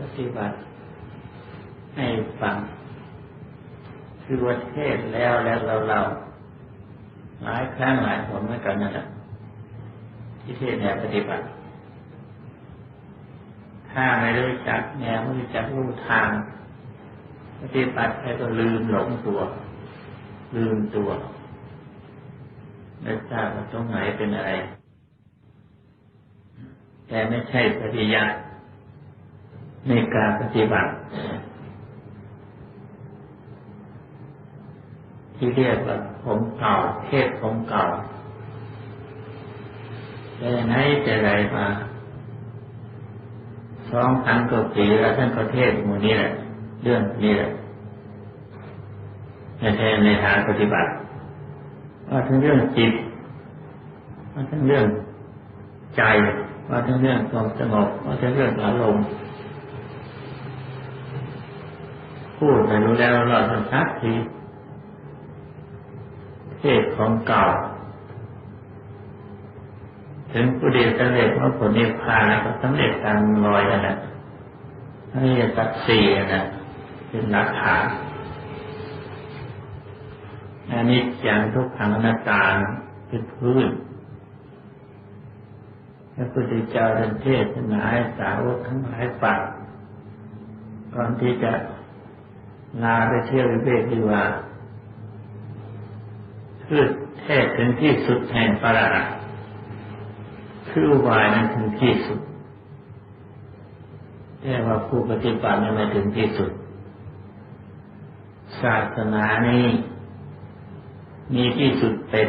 ปฏิบัติให้ฟัง คือว่าเทศแล้วแล้วเราเราหลายครั้งหลายหนเหมือนกันนั่นแหละที่เทศแนวปฏิบัติ ถ้าไม่รู้จักแนวไม่รู้จักรู้ทาง ปฏิบัติไปก็ลืมหลงตัว ลืมตัวไม่ทราบว่าตรงไหนเป็นอะไร แต่ไม่ใช่ปฏิยัติ ในการปฏิบัติ ที่เรียกว่าผมเก่าเทศผมเก่าแต่ไหนแต่ไรมาสองพันกว่าปีแล้วท่านก็เทศมูนี้แหละ เรื่องนี้แหละในแทนในทางปฏิบัติ ว่าทั้งเรื่องจิตว่าทั้งเรื่องใจว่าทั้งเรื่องความสงบว่าทั้งเรื่องอารมณ์ พูดไปรู้แล้วเราสัมผัสทีเทศของเก่า ถึงผู้เดียวสำเร็จว่าผลนิพพานแล้วก็สำเร็จตามรอยนั่นแหละนี่จะตัดสี่นะเป็นหลักฐานอันนี้อย่างทุกขังนัตตาเป็นพื้นพระพุทธเจ้าท่านเทศนาให้สาวกทั้งหลายฟังก่อนที่จะ ลาไปเที่ยววิเวกดีว่าคือเทศถึงที่สุดแห่งปราคือวายนั้นถึงที่สุดแต่ว่าผู้ปฏิบัติยังไม่ถึงที่สุด ศาสนานี้มีที่สุดเป็น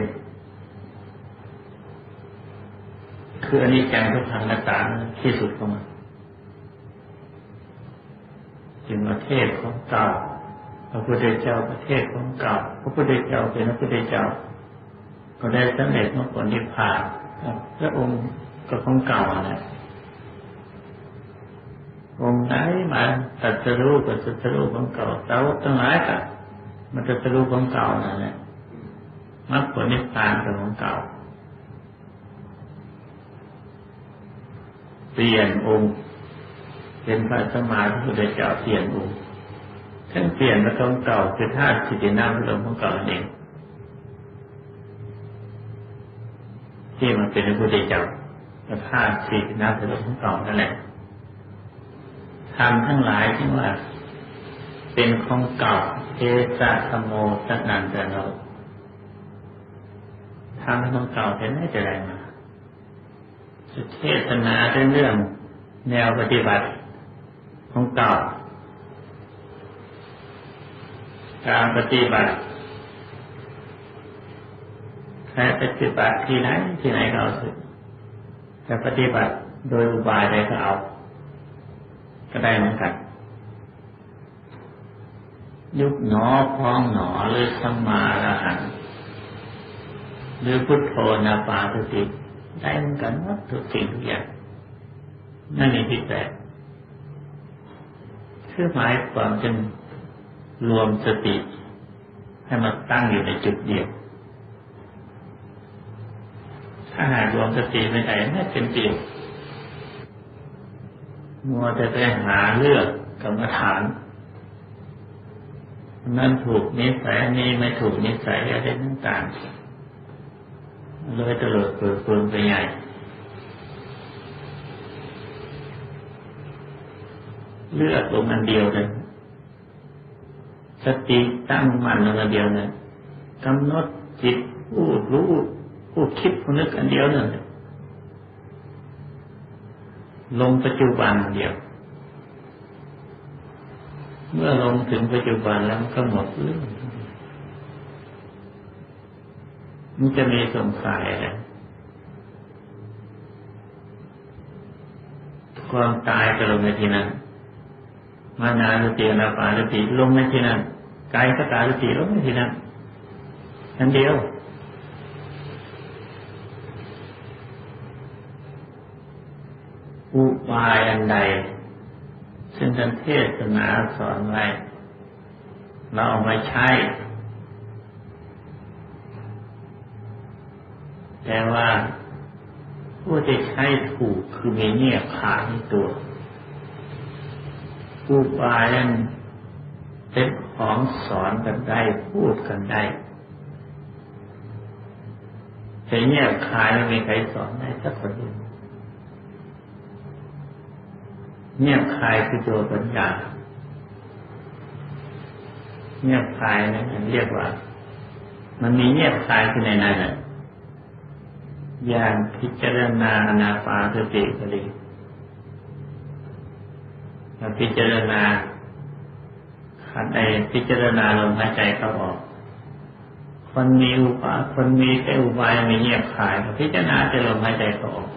คืออันนี้จังทุกทางน้าตาที่สุดของมันจึงประเทศของเก่า พระพุทธเจ้าประเทศของเก่าพระพุทธเจ้าเป็นพระพุทธเจ้า ก็ได้สำเร็จมรรคผลนิพพานพระองค์ก็ของเก่านะองค์ไหนมาตัดสรู้ก็ตัดสรู้ของเก่าเต่าตั้งหลายกับมันตัดสรู้ของเก่านั่นแหละมรรคผลนิพพานเป็นของเก่า เปลี่ยนองค์ เป็นพระสมมาพระพุทธเจ้าเปลี่ยนองค์ ท่านเปลี่ยนมาของเก่าคือธาตุสิทธิน้ำพระลมของเก่าเองที่มันเป็นพระพุทธเจ้าธาตุสิทธิน้ำพระลมของเก่านั่นแหละทำทั้งหลายที่ว่า เป็นของเก่าเทสะธโมสนันแต่เราทำของเก่าแต่ไม่จะไรมาเทศนาเรื่องเรื่องแนวปฏิบัติของเก่า การปฏิบัติใครปฏิบัติที่ไหนที่ไหนก็เอาสิจะปฏิบัติโดยอุบายใดก็เอา ก็ได้เหมือนกันยุบหนอพองหนอหรือสัมมาระหันหรือพุทโธนาปาสติได้เหมือนกันว่าทุกสิ่งทุกอย่างนั่นเองที่แปลคือหมายความจน รวมสติ ให้มาตั้งอยู่ในจุดเดียว ถ้าหากรวมสติไม่ได้ไม่เป็นเดียวมัวแต่ไปหาเลือกกรรมฐาน นั่นถูกนิสัยนี้ไม่ถูกนิสัยอะไรต่างๆเลยตลอดเปิดเปิงไปใหญ่เลือกลงอันเดียวเลย สติตั้งมั่นลงอันเดียวเลยกำหนดจิตพูดรู้พูดคิดพูดนึกอันเดียวเลยลงปัจจุบันเดียว เมื่อลงถึงปัจจุบันแล้วก็หมดเรื่องมันจะมีสงสัยอะไรความตายก็ลงในที่นั้น มานาลุติอนาปาลุติลงในที่นั้น กายสตาลุติลงในที่นั้นอันเดียวอุบายอันใด ซึ่งท่านเทศนาสอนไว้เราเอามาใช้ แต่ว่าผู้ที่ใช้ถูกคือมีเนี่ยขาในตัวอุบายนั้นเป็น ของสอนกันได้พูดกันได้แต่เงียบคายไม่มีใครสอนได้สักคนเดียวเงียบคายคือโยปัญญาเงียบคายนั่นเรียกว่า มันมีเงียบคายคือในนั้นน่ะอย่างพิจารณาอนาปาสติก็ดีพิจารณา ขันใดพิจารณาลมหายใจเข้าออก คนมีอุปาคนมีแค่อุบายมีเงียบขายพิจารณาจะลมหายใจเข้าออก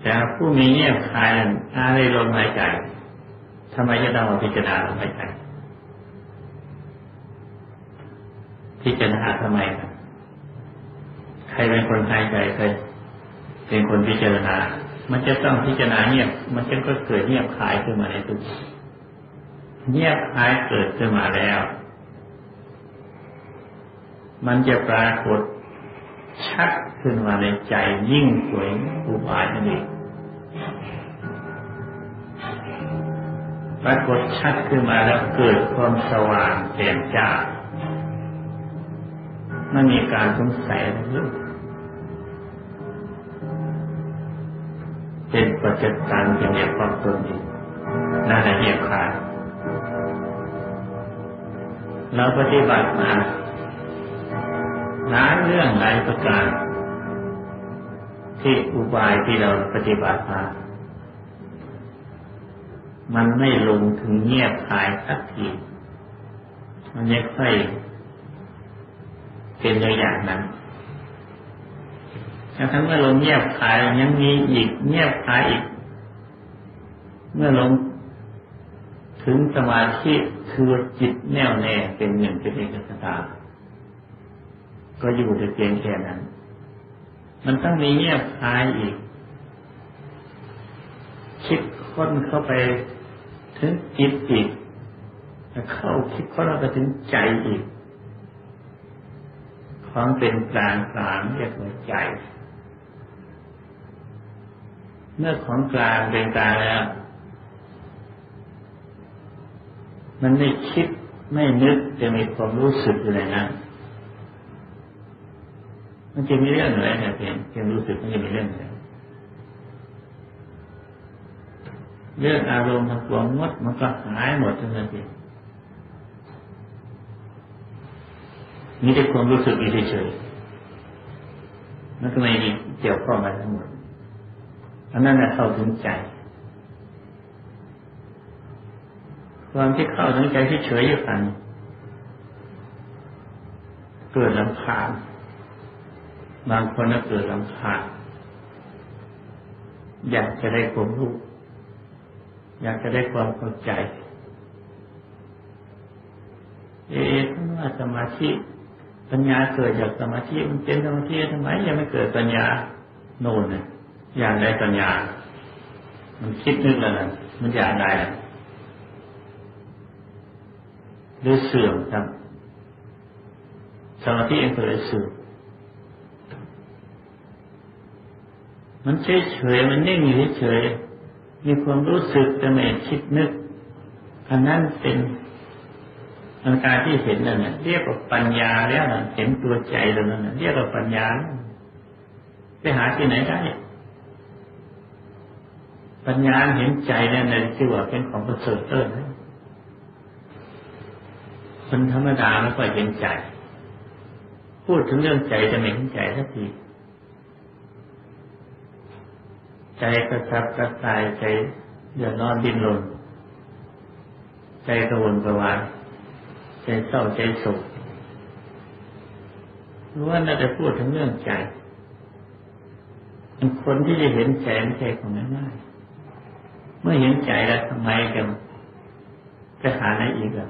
แต่ผู้มีเงียบขายอะไรลมหายใจทำไมจะต้องมาพิจารณาลมหายใจพิจารณาทำไมใครเป็นคนหายใจใครเป็นคนพิจารณา มันจะต้องพิจารณาเงียบ มันจะก็เกิดเงียบคายขึ้นมาในตัวเงียบคายเกิดขึ้นมาแล้ว มันจะปรากฏชัดขึ้นมาในใจยิ่งสวยอุบายนั่นเองปรากฏชัดขึ้นมาแล้วเกิดความสว่างแจ่มจ้าไม่มีการสงสัยอะไเป็นปัจจัยการเป็นเหตุความตนเองนั่นแหละเหตุขาดเราปฏิบัติมาหลายเรื่องหลายประการ ที่อุบายที่เราปฏิบัติมา มันไม่ลงถึงเงียบหายสักทีมันยังค่อยเป็นอย่างนั้น ทั้งเมื่อลงเงียบคายยังมีอีกเงียบคายอีก เมื่อลงถึงสมาธิคือจิตแน่วแน่เป็นหนึ่งเป็นเอกสตาก็อยู่แต่เพียงแค่นั้น มันต้องมีเงียบคายอีก คิดค้นเข้าไปถึงจิตอีกเข้าคิดค้นเข้าไปถึงใจอีก ความเป็นกลางกลางเรียกว่าใจ เมื่อของกลางเป็นกลางแล้ว มันไม่คิดไม่นึกจะมีความรู้สึกอะไรนั้นมันจะมีเรื่องอะไรเนี่ยเพียงเพียงรู้สึกมันจะมีเรื่องอะไรเรื่องอารมณ์ทั้งปวงดมันก็หายหมดทั้งนั้นเองมีแต่ความรู้สึกอยู่เฉยๆมันก็ไม่เกี่ยวข้องอะไรทั้งหมด อันนั้นเข้าถึงใจ ความที่เข้าถึงใจที่เฉยอยู่กัน เกิดลำคาญบางคนก็เกิดลำคาญอยากจะได้ความรู้อยากจะได้ความเข้าใจ เอ๊ะว่าสมาธิปัญญาเกิดจากสมาธิมันเป็นสมาธิทำไมยังไม่เกิดปัญญาโน่นเนี่ย อยากได้ปัญญา มันคิดนึกแล้วนะมันอยากได้หรือเสื่อมครับสมาธิเองเกิดเสื่อมมันเฉยเฉยมันนิ่งอยู่เฉยมีความรู้สึกแต่ไม่คิดนึกอันนั้นเป็นอาการที่เห็นนั่นเรียกว่าปัญญาแล้วเห็นตัวใจแล้วนั่นเรียกว่าปัญญา ไปหาที่ไหนได้ ปัญญาเห็นใจนั่นเลยที่ว่าเป็นของประเสริฐเออคนธรรมดาไม่ค่อยเห็นใจ พูดถึงเรื่องใจจะไม่เห็นใจสักทีใจกระซับกระสายใจเดือดร้อนดิ้นรนใจกระวนกระวายใจเศร้าใจโศกรู้ว่าน่าจะพูดถึงเรื่องใจคนที่จะเห็นใจไม่ใช่ของง่าย เมื่อเห็นใจแล้วทำไมกันจะหาอะไรอีกอะ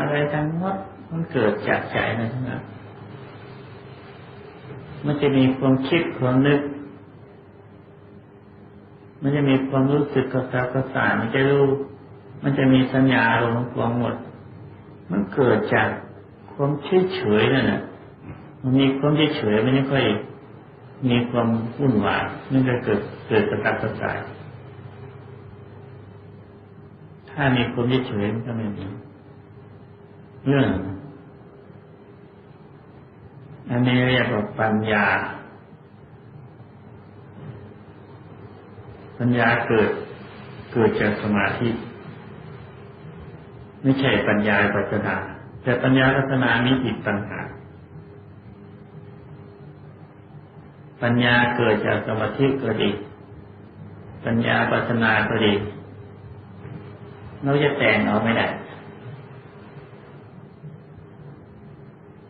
อะไรทั้งหมดมันเกิดจากใจนะทั้งนั้นมันจะมีความคิดความนึก มันจะมีความรู้สึกกระสับกระส่ายมันจะรู้ มันจะมีสัญญาลงความหมด มันเกิดจากความเฉยเฉยนั่นแหละมันมีความเฉยเฉยมันไม่ค่อย มีความวุ่นวายนั่นจะเกิดเกิดกระตักกระสายถ้ามีความเฉยก็ไม่มีเรื่องอันนี้เรียกว่าปัญญา ปัญญาเกิดเกิดจากสมาธิ ไม่ใช่ปัญญาปัจนาแต่ปัญญาปัจนามีอีกต่างหาก ปัญญาเกิดจากสมาธิก็ดี ปัญญาปัจนาก็ดี เราจะแต่งเอาไม่ได้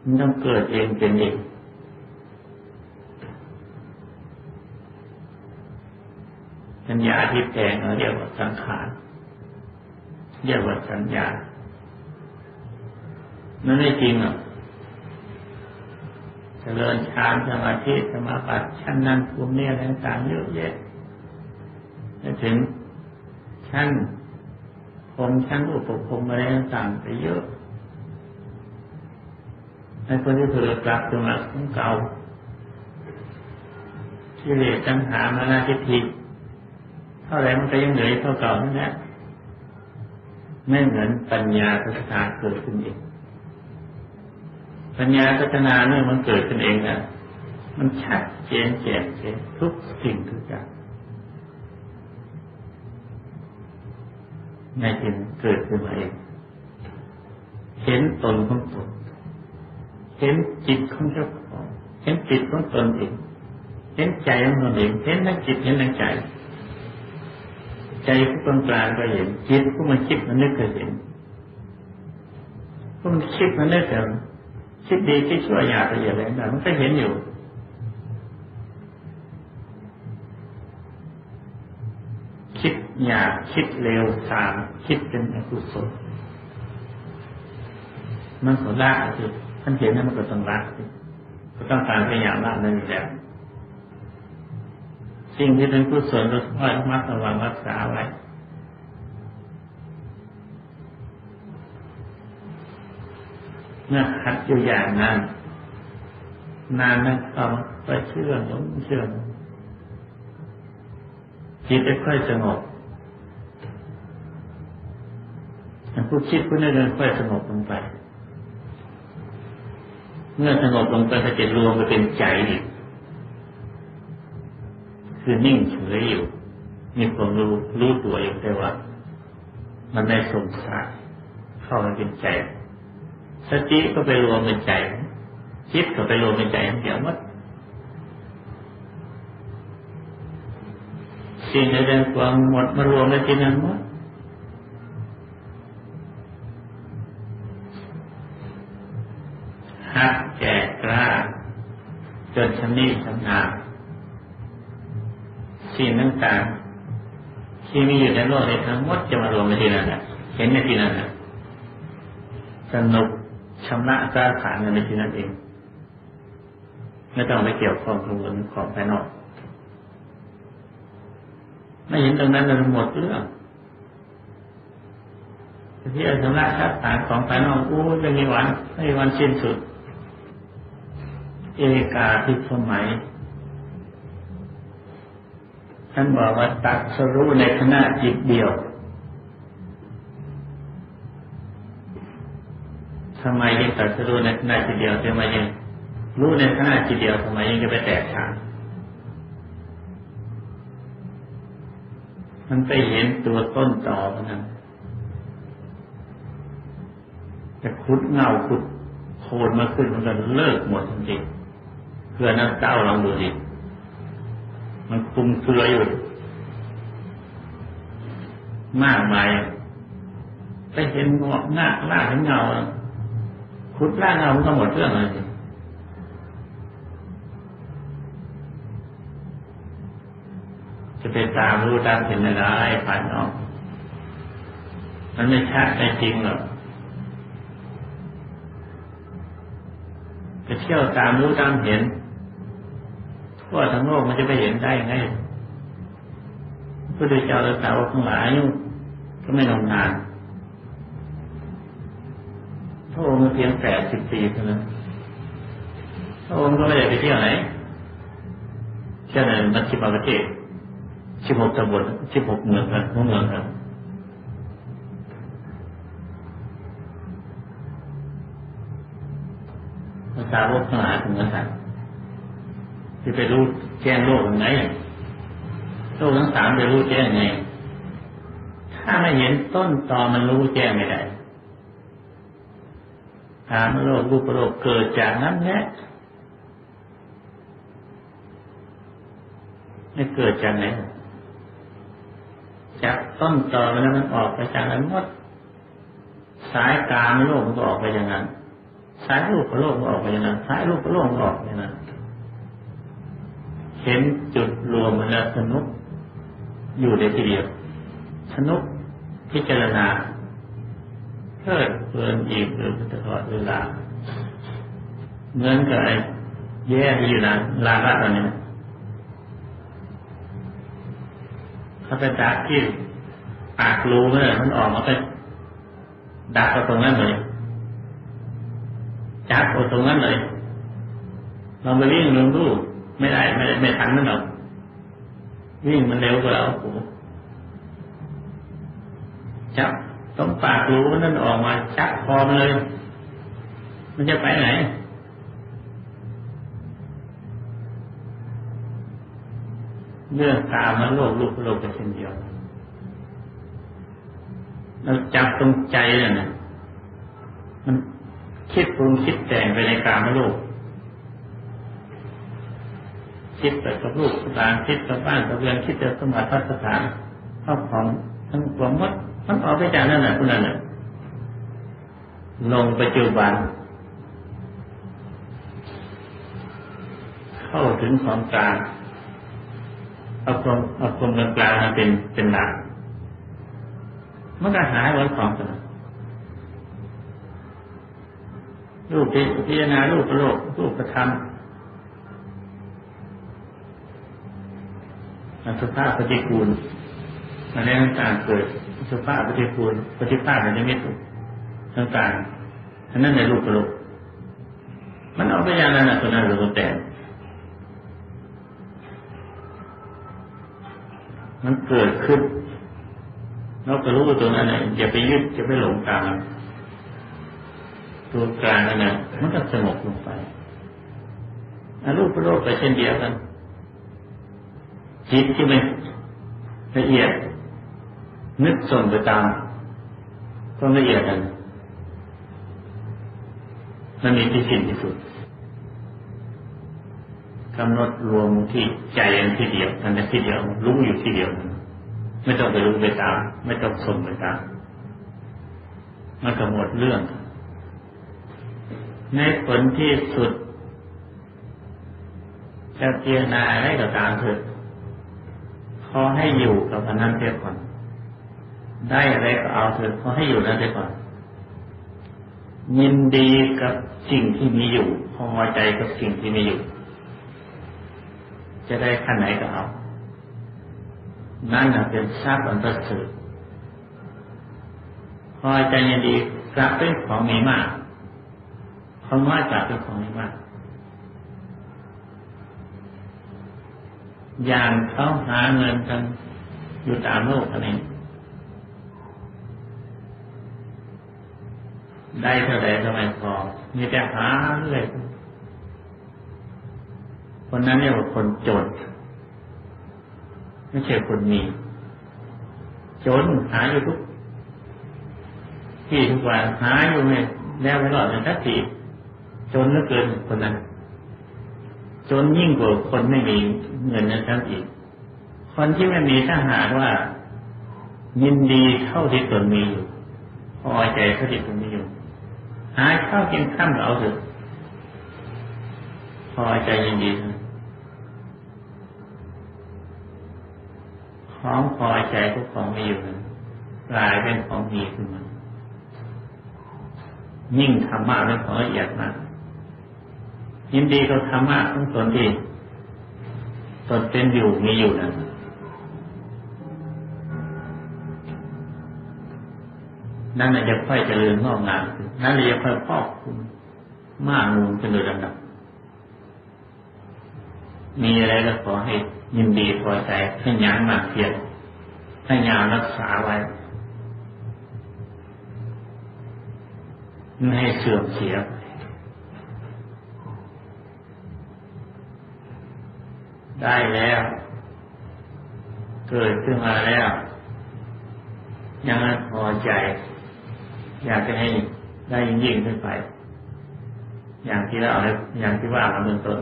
มันต้องเกิดเองเป็นเองปัญญาที่แต่งเราเรียกว่าสังขาร เรียกว่าสัญญา มันไม่จริงหรอก เจริญฌานสมาธิสมาบัติชั้นนั้นภูมิเนี่ยต่างๆเยอะแยะไปถึงชั้นพรมชั้นอุปภมอะไรต่างๆไปเยอะไอ้คนที่เผลอกลับตัวมาของเก่าที่เหลือจังหามานาทิฏฐิเท่าไรมันก็ยังเหลือเท่าเก่านั่นแหละไม่เหมือนปัญญาพัฒนาเกิดขึ้นเอง ปัญญาพัฒนาเนี่ยมันเกิดขึ้นเองนะมันชัดเจนแจ่มแจ้งทุกสิ่งทุกอย่างในจิตเกิดขึ้นมาเอง เห็นตนของตน เห็นจิตของเจ้าของ เห็นจิตของตนเอง เห็นใจของตนเอง เห็นทั้งจิตเห็นทั้งใจ ใจผู้กลางกลางก็เห็น จิตผู้มันคิดมันนึกก็เห็นผู้มันคิดมันนึกแต่ คิดดีคิดชั่วอยากไปอย่างไรนั่นมันก็เห็นอยู่ คิดอยากคิดเร็วสามคิดเป็นอกุศลมันขอละสิท่านเห็นนั้นมันก็ต้องละสิก็ต้องการพยายามละนั่นอยู่แล้วสิ่งที่เป็นกุศลเราค่อยมักระวังรักษาไว้ เมื่อหัดอยู่อย่างนั้น นานนั้นก็ไปเชื่อหลงเชื่อจิตจะค่อยสงบผู้คิดผู้นั้นค่อยสงบลงไป เมื่อสงบลงไปก็จะรวมไปเป็นใจอีกคือนิ่งเฉยอยู่ มีความรู้รู้ตัวอยู่แต่ว่า มันได้สงสารเข้ามาเป็นใจ สติก็ไปรวมเป็นใจ คิดก็ไปรวมเป็นใจเดียวมัดสิ่งใดๆความหมดมารวมในที่นั้นหมดหักแก่กล้าจนชำนิชำนาญสิ่งต่างๆที่มีอยู่ในโลกในทั้งหมดจะมารวมในที่นั้นเห็นในที่นั้นสนุก ชำระกล้าขานในที่นั้นเอง ไม่ต้องไปเกี่ยวข้องกับเรื่องของภายนอก ไม่เห็นตรงนั้นเลยหมดเรื่องที่จะชำระชัดฐานของภายนอกอู้จะมีวันไม่มีวันสิ้นสุด เอกาทิสมัยท่านบอกว่าตัดสรู้ในขณะจิตเดียว ทำไมยังตัดสรู้ในขณะจิตเดียวทำไมยังรู้ในขณะจิตเดียวทำไมยังจะไปแตกฉานมันไปเห็นตัวต้นต่อมันนั้นจะขุดเงาขุดโคนมาขึ้นมันก็เลิกหมดจริงๆเพื่อนั่นเต้าลองดูดิมันคุมเครืออยู่ มากมายไปเห็นงอกหน้าล่าเห็นเงา ขุดล่าเงามันก็หมดเรื่องเลยจะไปตามรู้ตามเห็นอะไรผ่านนอก มันไม่ชัดไม่จริงหรอกจะเที่ยวตามรู้ตามเห็น ทั่วทั้งโลกมันจะไปเห็นได้ยังไงพระเจ้าและสาวกทั้งหลายก็ไม่นมนาน พระองค์เพียงแปดสิบปีเท่านั้นพระองค์ก็ไม่ได้ไปเที่ยวไหนเจ้าในมัชฌิมาประเทศสิบหกตำบลสิบหกเมืองกันเมืองกันภาษาโลกทั้งหลายเหมือนกันจะไปรู้แจ้งโลกยังไงโลกทั้งสามจะรู้แจ้งไง ถ้าไม่เห็นต้นตอมันรู้แจ้งไม่ได้ามโลกรูปโลกเกิดจากนั้นแหละไม่เกิดจากไหนจากต้นตอแล้วมันออกไปจากนั้นหมดสายกลางโลกมันก็ออกไปอย่างนั้น สายรูปโลกมันออกไปอย่างนั้น สายรูปโลกมันออกอย่างนั้นเห็นจุดรวมมันแล้วสนุกอยู่ในทีเดียวสนุกพิจารณา เพิดเพลินอิ่มเลยตลอดเวลาเหมือนกับไอ้แย่ที่อยู่นั้นลาระตอนนี้เขาไปดักที่ปากรูเมื่อมันออกมาไปดักเอาตรงนั้นเลยจับเอาตรงนั้นเลยลองไปวิ่งลงรูไม่ได้ไม่ได้ไม่ทันนั่นหรอกวิ่งมันเร็วกว่าเราโอ้จับ ต้องปากรูนั่นออกมาจับคอมเลย มันจะไปไหน เรื่องตามและโลกลูกโลกเป็นเช่นเดียว เราจับตรงใจนั่นนะมันคิดปรุงคิดแต่งไปในกามโลกคิดแต่กับลูกสานคิดกับบ้านกับเรือนคิดแต่สมบัติสถานครอบของทั้งหวงวัด มันออกไปจากนั่นแหละคุณนั่นแหละลงปัจจุบัน เข้าถึงความกลางเอาความเอาความกลางกลางมาเป็นเป็นหลักมันก็หายวันของกันรูปพิจารณารูปโลกรูปประธรรมสุภาพปฏิกูล อะไรต่างๆเกิดสุภาพปฏิกูลปฏิภาคในนิมิตต่างๆอันนั้นในรูปโลกมันเอาไปอย่างนั้นนะตัวนั้นหรือตัวแต่มันเกิดขึ้นเราก็รู้ตัวนั้นเนี่ยอย่าไปยึดอย่าไปหลงตามตัวกลางนั่นนะมันก็สงบลงไปอารูปโลกไปเช่นเดียวกันจิตที่มันละเอียด นึกส่งไปตามก็ละเอียดกันมันมีที่สิ้นที่สุดกำหนดรวมที่ใจอันที่เดียวอันที่เดียวรู้อยู่ที่เดียว ไม่ต้องไปรู้ไปตาม ไม่ต้องส่งไปตามมันก็หมดเรื่อง ในผลที่สุดจะเพียนาอะไรก็ตามเถิดขอให้อยู่กับอันนั้นเสียก่อน ได้อะไรก็เอาเถิดขอให้อยู่นั้นเสียก่อนยินดีกับสิ่งที่มีอยู่พอใจกับสิ่งที่มีอยู่ จะได้ขั้นไหนก็เอา นั่นเป็นทรัพย์อันประเสริฐพอใจยินดีกลับเป็นของมีมากเขาน้อยกลับเป็นของมีมาก อย่างเขาหาเงินกันอยู่ตามโลกอะไร ได้เท่าไรทำไมพอ มีแต่หาเรื่อยคนนั้นเรียกว่าคนจน ไม่ใช่คนมี จนหาอยู่ทุกที่ทุกวันหาอยู่ไงแล้วไม่รอดในทัศทีจนเหลือเกินคนนั้น จนยิ่งกว่าคนไม่มีเงินนั้นทั้งอีก คนที่ไม่มีถ้าหากว่า ยินดีเท่าที่ตนมีอยู่พอใจเท่าที่ตนมีอยู่ หาข้าวกินข้ามเอาเถอะพอใจยินดีของพอใจทุกของไมีอยู่กลายเป็นของมีขึ้นมายิ่งธรรมะเป็นของละเอียดมากยินดีกับธรรมะทั้งตนที่ตนเป็นอยู่มีอยู่นั้น นั่นจะค่อยเจริญงอกงามนั่นจะค่อยพอกคุณมากมูลเป็นโดยลำดับ มีอะไรก็ขอให้ยินดีพอใจให้ยังมาเพียรให้ยารักษาไว้ไม่ให้เสื่อมเสียได้แล้ว เกิดขึ้นมาแล้ว ยังไม่พอใจ อยากจะให้ได้ยิ่งยิ่งขึ้นไป อย่างที่เราอย่างที่ว่ามาเบื้องต้น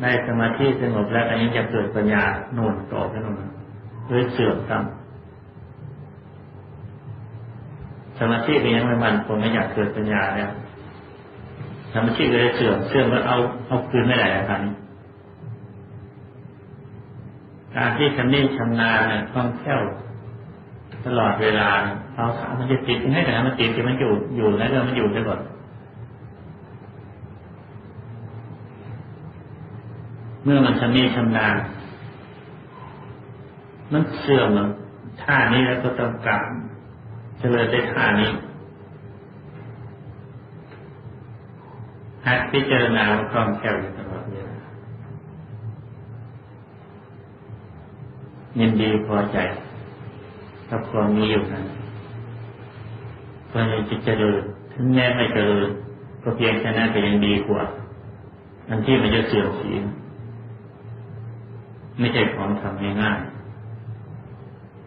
ได้สมาธิสงบแล้วอันนี้จะเกิดปัญญาโน่นต่อไปโน่นหรือเสื่อมตามสมาธิเป็นยังไม่มันคงไม่อยากเกิดปัญญาแล้วสมาธิเลยเสื่อมเสื่อมแล้วเอาเอาคืนไม่ได้แล้วครับการที่ชำนิชำนาญเนี่ยคล่องแคล่ว ตลอดเวลาเราสามมันจะติดให้แต่มันติดที่มันอยู่อยู่แล้วก็มันอยู่ได้ก่อนเมื่อมันชำนิชำนาญมันเสื่อมท่านี้แล้วก็ต้องกลับเจริญได้ท่านี้หัดพิจารณาคล่องแคล่วอยู่ตลอดเวลายินดีพอใจ กับความมีอยู่นั้นเพราะจะเจริญถึงแม้ไม่เจริญก็เพียงแค่นั้นก็ยังดีกว่าอันที่มันจะเสื่อมเสียไม่ใช่ของทำง่าย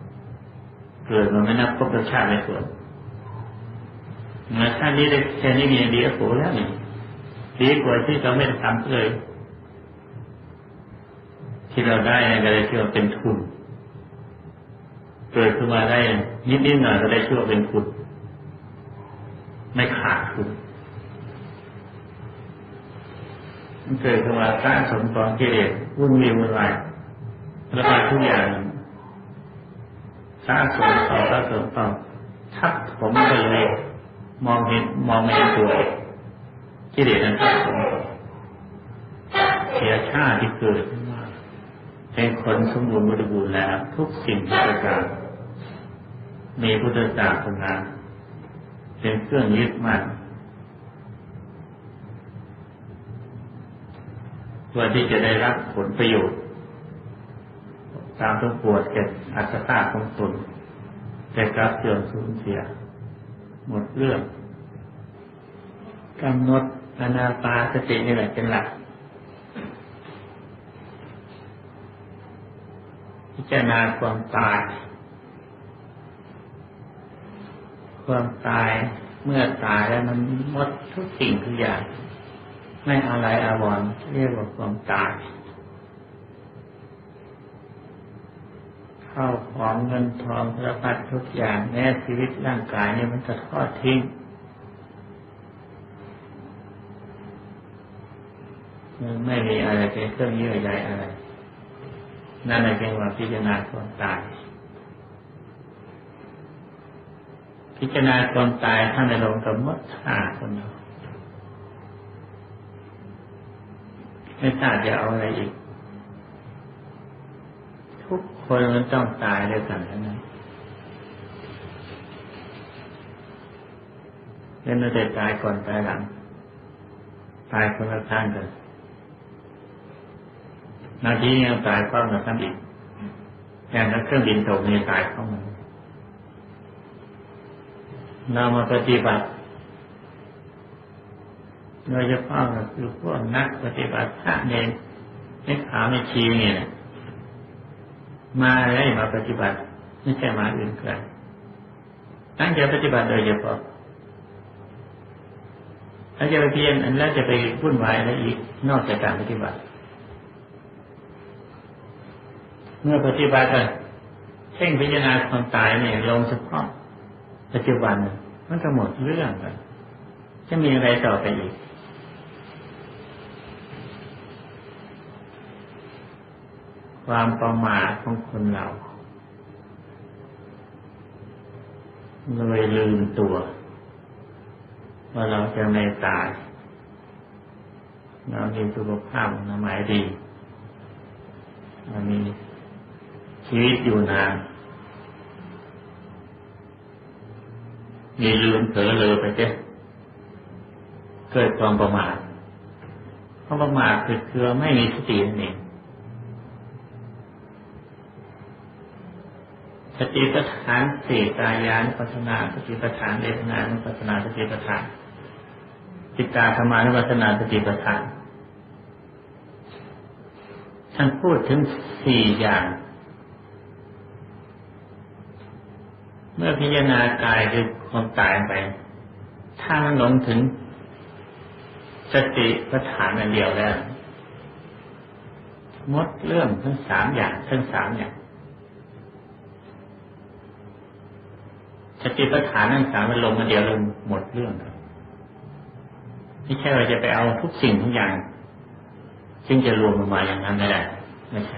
ๆเกิดมาไม่นับพบชาติไม่ส่วนเมื่อชาตินี้ได้แค่นี้มีดีก็โหแล้วนี่ดีกว่าที่เราไม่ทำเลย ที่เราได้ก็ได้ชื่อว่าเป็นทุน เกิดขึ้นมาได้นิดนิดหน่อยก็ได้ชื่อว่าเป็นทุนไม่ขาดทุนมันเกิดขึ้นมาสร้างสมกองกิเลสวุ่นวี่วุ่นวายแล้วก็ทุกอย่างสร้างสมต่อสร้างสมต่อทับผมไปเลยมองเห็นมองไม่เห็นตัวกิเลสนั้นทับผมเสียชาติที่เกิดขึ้น เป็นคนสมบูรณ์บริบูรณ์แล้ว ทุกสิ่งทุกประการมีพุทธศาสนาเป็นเครื่องยึดมั่นเพื่อที่จะได้รับผลประโยชน์ ตามต้องปวดเก็บอัตตาของตนแต่กลับเสื่อมสูญเสีย หมดเรื่องกำหนดอนาปาสตินี่แหละเป็นหลัก พิจารณาความตาย ความตายเมื่อตายแล้วมันหมดทุกสิ่งทุกอย่าง ไม่อะไรอาวรณ์เรียกว่าความตายข้าวของเงินทองสารพัดทุกอย่างแม้ชีวิตร่างกายเนี่ยมันจะทอดทิ้งมันไม่มีอะไรเป็นเครื่องยื่อใยอะไร นั่นแหละเป็นว่าพิจารณาความตาย พิจารณาความตายท่านในลงกับมัดขาคนเดียวไม่ทราบจะเอาอะไรอีก ทุกคนมันต้องตายด้วยกันทั้งนั้นเล่นไม่ตายก่อนตายหลัง ตายคนละท่านกัน นาทียังตายพร้อมกับท่านอีกแทนถ้าเครื่องบินตกนี่ตายเข้ามาเรามาปฏิบัติโดยเฉพาะคือพวกนักปฏิบัติพระเนรไม่ขาไม่ชีเนี่ยมาอะไรมาปฏิบัติ ไม่ใช่มาอื่นไกลตั้งใจปฏิบัติโดยเฉพาะถ้าจะไปเพียนอันแล้วจะไปวุ่นวายอะไรอีกนอกจากการปฏิบัติ เมื่อปฏิบัติกันเช่นพิจารณาความตายเนี่ยลงเฉพาะปัจจุบันมันก็หมดเรื่องกันจะมีอะไรต่อไปอีกความประมาทของคนเราเลยลืมตัว ว่าเราจะไม่ตาย เรามีสุขภาพนามัยดีเรามี ชีวิตอยู่นานมีลืมเผลอเลยไปเจ้เกิดความประมาทเพราะาประมาทคือคือไม่มีสตินั่นเองสติปัฏฐานสี่กายานุปัสนาสติปัฏฐานเวทนานุปัสนาสติปัฏฐานจิตตาธรรมานุปัสนาสติปัฏฐานท่านพูดถึงสี่อย่าง เมื่อพิจารณากายคือความตายไป ถ้ามันหลงถึงสติปัฏฐานอันเดียวแล้วมดเรื่องทั้งสามอย่างทั้งสามอย่างสติปัฏฐานทั้งสามมันลงมาเดียวลงหมดเรื่องไม่ใช่ว่าจะไปเอาทุกสิ่งทุกอย่าง ซึ่งจะรวมมาอย่างนั้นไม่ได้ไม่ใช่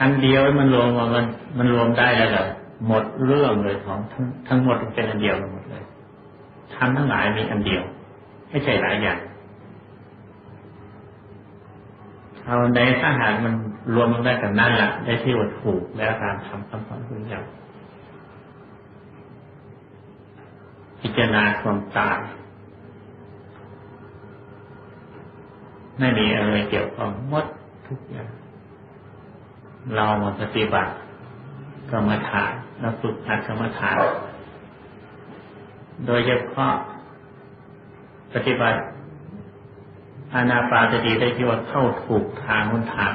อันเดียวมันรวมมามันมันรวมได้แล้วก็ห หมดเรื่องเลยของทั้งทั้งหมดเป็นอันเดียวหมดเลยทำทั้งหลายมีอันเดียว ไม่ใช่หลายอย่างเอาในถ้าหากมันรวมมันได้กับนั่นแหละได้ที่ว่าถูกแล้วการทำคำสอนคุณอย่างพิจารณาความตายไม่มีอะไรเกี่ยวข้องหมดทุกอย่าง เรามาปฏิบัติ กรรมฐานเราฝึกหัดกรรมฐาน โดยเฉพาะปฏิบัติอานาปาสติได้ที่ว่าเข้าถูกทางคนทาง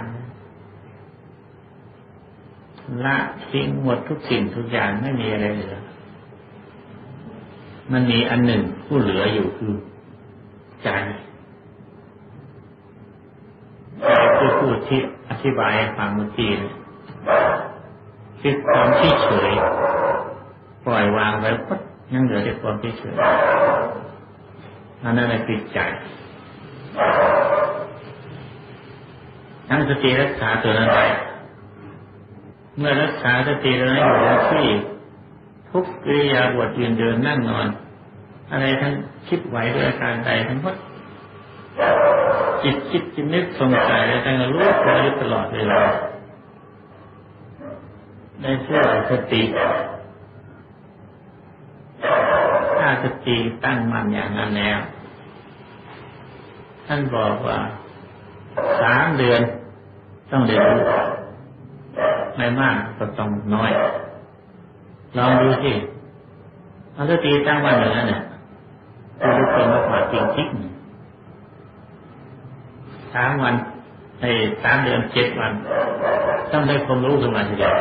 ละทิ้งหมดทุกสิ่งทุกอย่างไม่มีอะไรเหลือ มันมีอันหนึ่งผู้เหลืออยู่คือใจใจคือพูดที่อธิบายฟังเมื่อกี้ คือความที่เฉย ปล่อยวางไว้ปุ๊บยังเหลือแต่ความที่เฉยนั่นนั่นแหละจิตใจทั้งสติรักษาตัวนั้นไปเมื่อรักษาสติตัวนั้นอยู่ที่ทุกกิริยาบทยืนเดินนั่งนอน อะไรทั้งคิดไหวด้วยอาการใดทั้งหมดจิตคิดจิตนึกสงสัยอะไรทั้งรู้ตัวอยู่ตลอดเวลา ได้เชื่อสติถ้าสติตั้งมั่นอย่างนั้นแล้ว ท่านบอกว่าสามเดือนต้องเรียนรู้ไม่มากก็ต้องน้อย ลองดูสิเอาสติตั้งวันอย่างนั้นเนี่ยดูดูคนมากกว่าจริงจริงสามวันในสามเดือนเจ็ดวันต้องได้ความรู้ขึ้นมาทีเดียว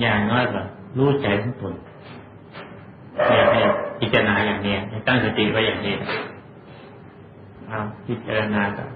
อย่างน้อยก็รู้ใจของตนให้พิจารณาอย่างนี้ให้ตั้งสติไว้อย่างนี้เอาพิจารณาต่อไป